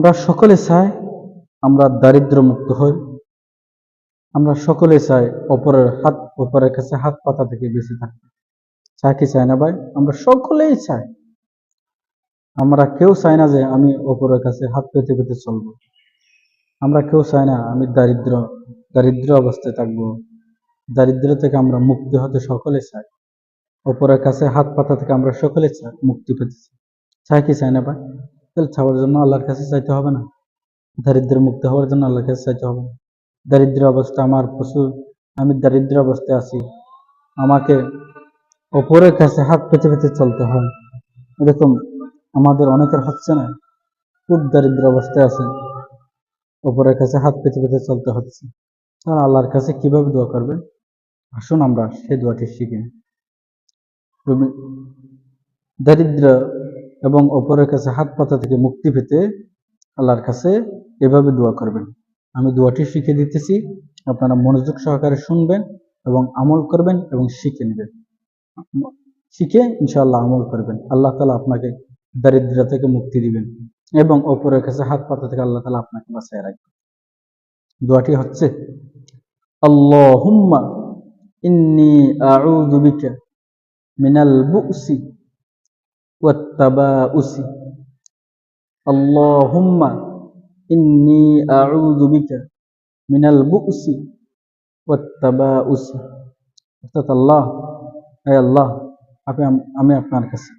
আমরা সকলে চাই আমরা দারিদ্র মুক্ত হই। আমরা সকলে চাই অপরের হাত, অপরের কাছে হাত পাতা থেকে বেঁচে থাকতে চাই কি চাই না ভাই? আমরা সকলেই চাই। আমরা কেউ চাই না যে আমি অপরের কাছে হাত পেতে পেতে চলবো। আমরা কেউ চাই না আমি দারিদ্র দারিদ্র অবস্থায় থাকব। দারিদ্র থেকে আমরা মুক্তি হতে সকলে চাই। অপরের কাছে হাত পাতা থেকে আমরা সকলে চাই মুক্তি পেতে চাই। চাই কি চাই না ভাই? তাহলে চাওয়ার জন্য আল্লাহর কাছে চাইতে হবে না। দারিদ্র মুক্ত হওয়ার জন্য আল্লাহর কাছে চাইতে হবে না। দারিদ্র অবস্থা আমার প্রচুর। আমি দারিদ্র অবস্থায় আছি। আমাকে অপরের কাছে হাত পেতে পেতে চলতে হয়। এরকম আমাদের অনেকের হচ্ছে না। খুব দারিদ্র অবস্থায় আছে। অপরের কাছে হাত পেতে পেতে চলতে হচ্ছে। তাহলে আল্লাহর কাছে কীভাবে দোয়া করবে আসুন আমরা সেই দোয়াটি শিখি। দারিদ্র এবং অপরের কাছে হাত পাতা থেকে মুক্তি পেতে আল্লাহর কাছে এভাবে দোয়া করবেন। আমি দোয়াটি শিখে দিতেছি। আপনারা মনোযোগ সহকারে শুনবেন এবং আমল করবেন এবং শিখে নেবেন। শিখে ইনশাআল্লাহ আমল করবেন। আল্লাহ তালা আপনাকে দারিদ্র থেকে মুক্তি দিবেন এবং অপরের কাছে হাত পাতা থেকে আল্লাহ তালা আপনাকে বাঁচায় রাখবেন। দোয়াটি হচ্ছে, আল্লাহুম্মা ইন্নি আউযু বিকা মিনাল বুসি ওয়াত্তাবাউসি। আল্লাহুম্মা ইন্নি আউযু বিকা মিনাল বুসি ওয়াত্তাবাউসি। অর্থাৎ আল্লাহ, হে আল্লাহ আমি আপনার কাছে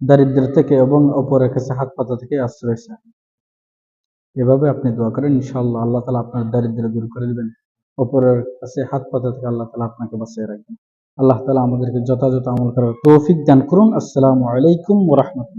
দারিদ্র থেকে এবং অপরের কাছে হাত পাতা থেকে আশ্রয় চাই। এভাবে আপনি দোয়া করেন, ইনশাআল্লাহ, আল্লাহ তালা আপনার দারিদ্র দূর করে দিবেন। অপরের কাছে হাত পাতা থেকে আল্লাহ তালা আপনাকে বাঁচিয়ে রাখবেন। আল্লাহ তালা আমাদেরকে যথাযথ আমল করার তৌফিক দান করুন। আসসালামু আলাইকুম ওরহমতুল্লাহ